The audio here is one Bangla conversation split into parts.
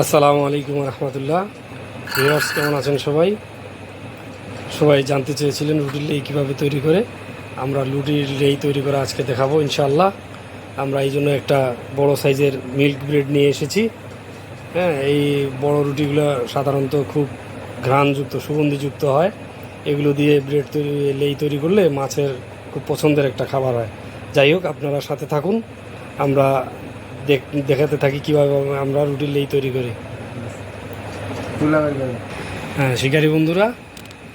আসসালামু আলাইকুম রহমতুল্লাহ। ভিউয়ার্স কেমন আছেন সবাই? সবাই জানতে চেয়েছিলেন রুটির লেই কীভাবে তৈরি করে। আমরা রুটির লেই তৈরি করে আজকে দেখাবো ইনশাল্লাহ আমরা এই জন্য একটা বড় সাইজের মিল্ক ব্রেড নিয়ে এসেছি। হ্যাঁ এই বড় রুটিগুলো সাধারণত খুব ঘ্রাণযুক্ত, সুগন্ধিযুক্ত হয়। এগুলো দিয়ে ব্রেড তৈরি, লেই তৈরি করলে মাছের খুব পছন্দের একটা খাবার হয়। যাই হোক, আপনারা সাথে থাকুন। আমরা দেখাতে থাকি কীভাবে আমরা রুটির লেই তৈরি করি। হ্যাঁ শিকারি বন্ধুরা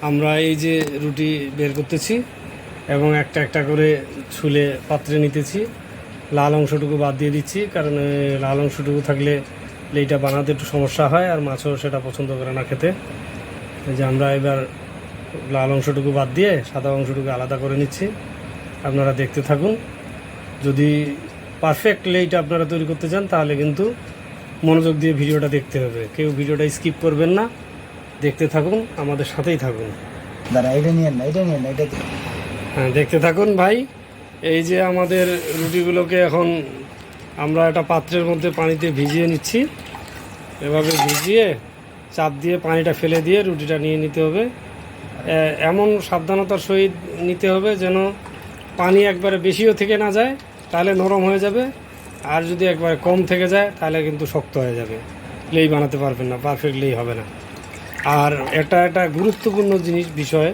আমরা এই যে রুটি বের করতেছি এবং একটা একটা করে ছুলে পাত্রে নিতেছি। লাল অংশটুকু বাদ দিয়ে দিচ্ছি কারণ লাল অংশটুকু থাকলে লেইটা বানাতে একটু সমস্যা হয় আর মাছও সেটা পছন্দ করে না খেতে। যে আমরা এবার লাল অংশটুকু বাদ দিয়ে সাদা অংশটুকু আলাদা করে নিচ্ছি। আপনারা দেখতে থাকুন। যদি পারফেক্ট লেইটা আপনারা তৈরি করতে চান তাহলে কিন্তু মনোযোগ দিয়ে ভিডিওটা দেখতে হবে। কেউ ভিডিওটা স্কিপ করবেন না। দেখতে থাকুন আমাদের সাথেই থাকুন। দাঁড়া এটা নিয়ে না এটা নিয়ে না এটা হ্যাঁ দেখতে থাকুন ভাই। এই যে আমাদের রুটিগুলোকে এখন আমরা একটা পাত্রের মধ্যে পানিতে ভিজিয়ে নিচ্ছি। এভাবে ভিজিয়ে চাপ দিয়ে পানিটা ফেলে দিয়ে রুটিটা নিয়ে নিতে হবে। এমন সাবধানতার সহিত নিতে হবে যেন পানি একবারে বেশিও থেকে না যায়। তাহলে নরম হয়ে যাবে। আর যদি একবারে কম থেকে যায়, তাহলে কিন্তু শক্ত হয়ে যাবে। লেই বানাতে পারবেন না পারফেক্ট লেই হবে না। আর এটা একটা গুরুত্বপূর্ণ জিনিস, বিষয়,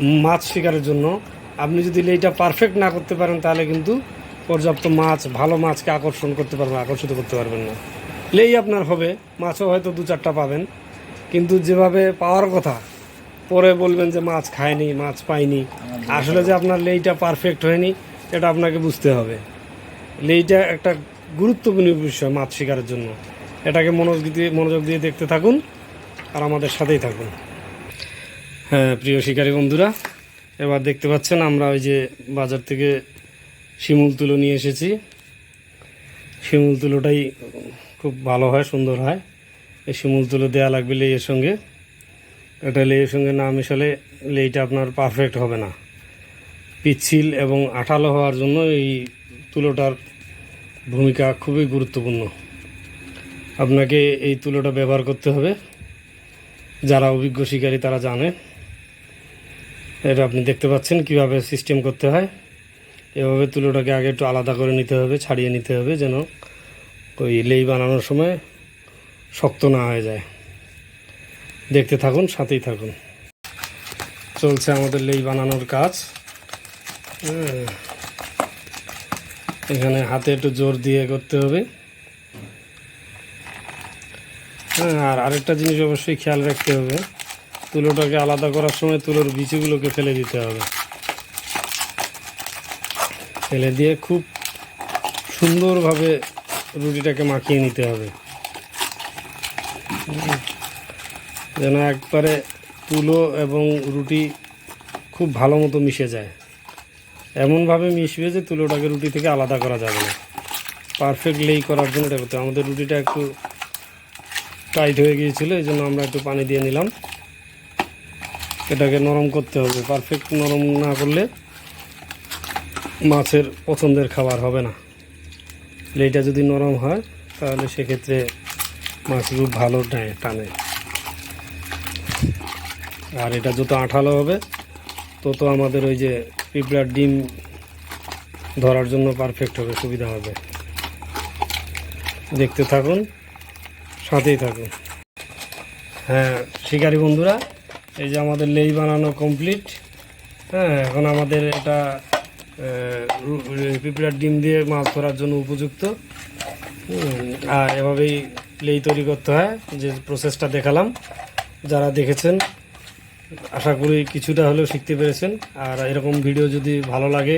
মাছ শিকারের জন্য। আপনি যদি লেইটা পারফেক্ট না করতে পারেন, তাহলে কিন্তু পর্যাপ্ত মাছ, ভালো মাছকে আকর্ষণ করতে পারবেন আকর্ষিত করতে পারবেন না। লেই আপনার হবে, মাছও হয়তো দু চারটা পাবেন। কিন্তু যেভাবে পাওয়ার কথা, পরে বলবেন যে মাছ খায়নি, মাছ পাইনি। আসলে যে আপনার লেইটা পারফেক্ট হয়নি এটা আপনাকে বুঝতে হবে। লেইটা একটা গুরুত্বপূর্ণ বিষয় মাছ শিকারের জন্য। এটাকে মনোযোগ দিয়ে মনোযোগ দিয়ে দেখতে থাকুন আর আমাদের সাথেই থাকুন। হ্যাঁ প্রিয় শিকারী বন্ধুরা, এবার দেখতে পাচ্ছেন আমরা ওই যে বাজার থেকে শিমুল তুলো নিয়ে এসেছি। শিমুল তুলোটাই খুব ভালো হয়, সুন্দর হয়। এই শিমুল তুলো দেওয়া লাগবে লেইয়ের সঙ্গে। এটা লেইয়ের সঙ্গে না মেশালে লেইটা আপনার পারফেক্ট হবে না। পিচ্ছিল এবং আঠালো হওয়ার জন্য এই তুলোটার ভূমিকা খুবই গুরুত্বপূর্ণ। আপনাকে এই তুলোটা ব্যবহার করতে হবে। যারা অভিজ্ঞ শিকারী, তারা জানে। এটা আপনি দেখতে পাচ্ছেন কীভাবে সিস্টেম করতে হয়। এভাবে তুলোটাকে আগে একটু আলাদা করে নিতে হবে, ছাড়িয়ে নিতে হবে যেন ওই লেই বানানোর সময় শক্ত না হয়ে যায়। দেখতে থাকুন, সাথেই থাকুন। চলছে আমাদের লেই বানানোর কাজ। এখানে হাতে একটু জোর দিয়ে করতে হবে। হ্যাঁ আর আরেকটা জিনিস অবশ্যই খেয়াল রাখতে হবে, তুলোটাকে আলাদা করার সময় তুলোর বিচিগুলোকে ফেলে দিতে হবে। ফেলে দিয়ে খুব সুন্দরভাবে রুটিটাকে মাখিয়ে নিতে হবে। যেন একবারে তুলো এবং রুটি খুব ভালো মতো মিশে যায়। এমনভাবে মিশবে যে তুলোটাকে রুটি থেকে আলাদা করা যাবে না। পারফেক্ট লেই করার জন্য এটা করতে আমাদের রুটিটা একটু টাইট হয়ে গিয়েছিল, এই জন্য আমরা একটু পানি দিয়ে নিলাম। এটাকে নরম করতে হবে। পারফেক্ট নরম না করলে মাছের পছন্দের খাবার হবে না। লেইটা যদি নরম হয়, তাহলে সেক্ষেত্রে মাছ খুব ভালো টানে টানে। আর এটা যত আঠালো হবে, তত আমাদের ওই যে পিঁপড়ার ডিম ধরার জন্য পারফেক্ট হবে, সুবিধা হবে। দেখতে থাকুন, সাথেই থাকুন। হ্যাঁ শিকারি বন্ধুরা, এই যে আমাদের লেই বানানো কমপ্লিট হ্যাঁ এখন আমাদের এটা পিঁপড়ার ডিম দিয়ে মাছ ধরার জন্য উপযুক্ত। আর এভাবেই লেই তৈরি করতে হয়, যে প্রসেসটা দেখালাম। যারা দেখেছেন আশা করি কিছুটা হলেও শিখতে পেরেছেন। আর এরকম ভিডিও যদি ভালো লাগে,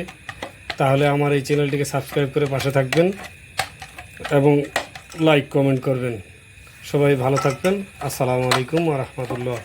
তাহলে আমার এই চ্যানেলটিকে সাবস্ক্রাইব করে পাশে থাকবেন এবং লাইক, কমেন্ট করবেন। সবাই ভালো থাকবেন। আসসালামু আলাইকুম আ রহমতুল্লাহ।